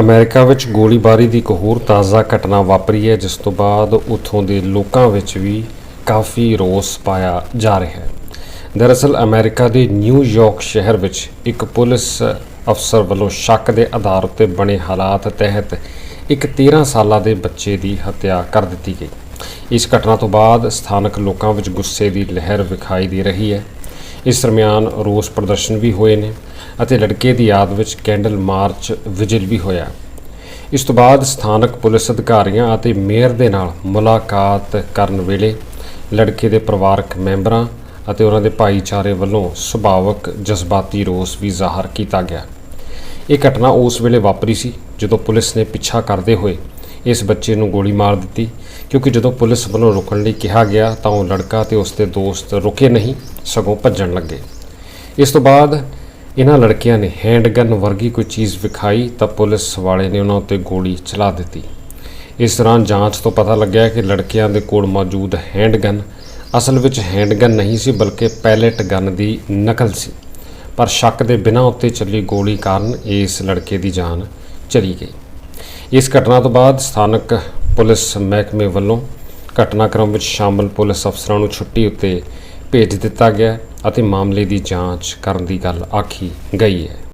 America ਵਿੱਚ ਗੋਲੀਬਾਰੀ ਦੀ ਇੱਕ ਹੋਰ ਤਾਜ਼ਾ ਘਟਨਾ ਵਾਪਰੀ ਹੈ, ਜਿਸ ਤੋਂ ਬਾਅਦ ਉੱਥੋਂ ਦੇ ਲੋਕਾਂ ਵਿੱਚ ਵੀ ਕਾਫੀ ਰੋਸ ਪਾਇਆ ਜਾ ਰਿਹਾ ਹੈ। ਦਰਅਸਲ, ਅਮਰੀਕਾ ਦੇ ਨਿਊਯਾਰਕ ਸ਼ਹਿਰ ਵਿੱਚ ਇੱਕ ਪੁਲਿਸ ਅਫਸਰ ਵੱਲੋਂ ਸ਼ੱਕ ਦੇ ਆਧਾਰ ਉੱਤੇ ਬਣੇ ਹਾਲਾਤ ਤਹਿਤ ਇੱਕ 13 ਸਾਲਾਂ ਦੇ ਬੱਚੇ ਦੀ ਹੱਤਿਆ ਕਰ ਦਿੱਤੀ ਗਈ। ਇਸ ਘਟਨਾ ਤੋਂ ਬਾਅਦ ਸਥਾਨਕ ਲੋਕਾਂ ਵਿੱਚ ਗੁੱਸੇ ਦੀ ਲਹਿਰ ਵਿਖਾਈ ਦੇ ਰਹੀ ਹੈ। ਇਸ ਦਰਮਿਆਨ ਰੋਸ ਪ੍ਰਦਰਸ਼ਨ ਵੀ ਹੋਏ ਨੇ। ਅਤੇ ਲੜਕੇ ਦੀ ਯਾਦ ਵਿੱਚ ਕੈਂਡਲ ਮਾਰਚ ਵਿਜਿਲ ਵੀ ਹੋਇਆ। ਇਸ ਤੋਂ ਬਾਅਦ ਸਥਾਨਕ ਪੁਲਿਸ ਅਧਿਕਾਰੀਆਂ ਅਤੇ ਮੇਅਰ ਦੇ ਨਾਲ ਮੁਲਾਕਾਤ ਕਰਨ ਵੇਲੇ ਲੜਕੇ ਦੇ ਪਰਿਵਾਰਕ ਮੈਂਬਰਾਂ ਅਤੇ ਉਹਨਾਂ ਦੇ ਭਾਈਚਾਰੇ ਵੱਲੋਂ ਸੁਭਾਵਕ ਜਜ਼ਬਾਤੀ ਰੋਸ ਵੀ ਜ਼ਾਹਰ ਕੀਤਾ ਗਿਆ। ਇਹ ਘਟਨਾ ਉਸ ਵੇਲੇ ਵਾਪਰੀ ਸੀ ਜਦੋਂ ਪੁਲਿਸ ਨੇ ਪਿੱਛਾ ਕਰਦੇ ਹੋਏ ਇਸ ਬੱਚੇ ਨੂੰ ਗੋਲੀ ਮਾਰ ਦਿੱਤੀ, ਕਿਉਂਕਿ ਜਦੋਂ ਪੁਲਿਸ ਵੱਲੋਂ ਰੁਕਣ ਲਈ ਕਿਹਾ ਗਿਆ ਤਾਂ ਉਹ ਲੜਕਾ ਤੇ ਉਸ ਦੇ ਦੋਸਤ ਰੁਕੇ ਨਹੀਂ, ਸਗੋਂ ਭੱਜਣ ਲੱਗੇ। ਇਸ ਤੋਂ ਬਾਅਦ ਇਹਨਾਂ ਲੜਕੀਆਂ ਨੇ ਹੈਂਡਗਨ ਵਰਗੀ ਕੋਈ ਚੀਜ਼ ਵਿਖਾਈ ਤਾਂ ਪੁਲਿਸ ਵਾਲੇ ਨੇ ਉਹਨਾਂ ਉੱਤੇ ਗੋਲੀ ਚਲਾ ਦਿੱਤੀ। ਇਸ ਦੌਰਾਨ ਜਾਂਚ ਤੋਂ ਪਤਾ ਲੱਗਿਆ ਕਿ ਲੜਕਿਆਂ ਦੇ ਕੋਲ ਮੌਜੂਦ ਹੈਂਡਗਨ ਅਸਲ ਵਿੱਚ ਹੈਂਡਗਨ ਨਹੀਂ ਸੀ, ਬਲਕਿ ਪੈਲੇਟ ਗਨ ਦੀ ਨਕਲ ਸੀ। ਪਰ ਸ਼ੱਕ ਦੇ ਬਿਨਾਂ ਉੱਤੇ ਚੱਲੀ ਗੋਲੀ ਕਾਰਨ ਇਸ ਲੜਕੇ ਦੀ ਜਾਨ ਚਲੀ ਗਈ। ਇਸ ਘਟਨਾ ਤੋਂ ਬਾਅਦ ਸਥਾਨਕ ਪੁਲਿਸ ਮਹਿਕਮੇ ਵੱਲੋਂ ਘਟਨਾਕ੍ਰਮ ਵਿੱਚ ਸ਼ਾਮਲ ਪੁਲਿਸ ਅਫਸਰਾਂ ਨੂੰ ਛੁੱਟੀ ਉੱਤੇ ਭੇਜ ਦਿੱਤਾ ਗਿਆ ਅਤੇ ਮਾਮਲੇ ਦੀ ਜਾਂਚ ਕਰਨ ਦੀ ਗੱਲ ਆਖੀ ਗਈ ਹੈ।